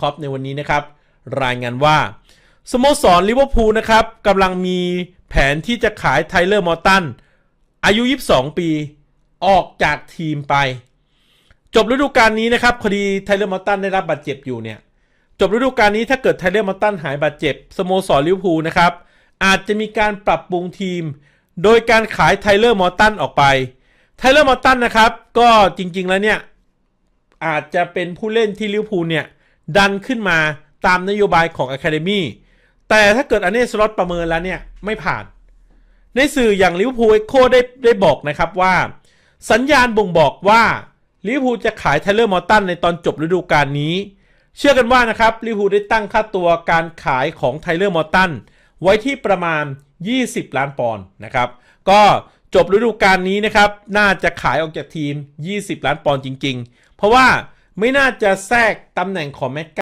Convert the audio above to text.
คอปในวันนี้นะครับ รายงานว่าสโมสรลิเวอร์พูลนะครับกำลังมีแผนที่จะขายไทเลอร์มอร์ตันอายุ 22 ปี ออกจากทีมไป จบฤดูกาลนี้นะครับพอดีไทเลอร์มอร์ตันได้รับบาดเจ็บอยู่เนี่ย จบฤดูกาลนี้ถ้าเกิดไทเลอร์มอร์ตันหายบาดเจ็บสโมสรลิเวอร์พูลนะครับ อาจจะมีการปรับปรุงทีม โดยการขายไทเลอร์มอร์ตันออกไปไทเลอร์มอร์ตันนะครับ ก็จริงๆแล้วเนี่ยอาจจะเป็นผู้เล่นที่ลิเวอร์พูลเนี่ย ดันขึ้นมาตามนโยบายของ Academy แต่ถ้าเกิดอันเนสล็อตประเมินแล้วเนี่ย ไม่ผ่าน ในสื่ออย่างลิเวอร์พูลเอ็กโคได้ได้บอกนะครับว่า สัญญาณบ่งบอกว่าลิเวอร์พูลจะขายไทเลอร์มอร์ตันในตอนจบฤดูกาลนี้ เชื่อกันว่านะครับลิเวอร์พูลได้ตั้งค่าตัวการขายของไทเลอร์มอร์ตันไว้ที่ประมาณ 20 ล้านปอนด์นะครับ ก็จบฤดูกาลนี้นะครับ น่าจะขายออกจากทีม 20 ล้านปอนด์จริง ๆ เพราะว่า ไม่น่าจะแทรกตำแหน่งของแม็ก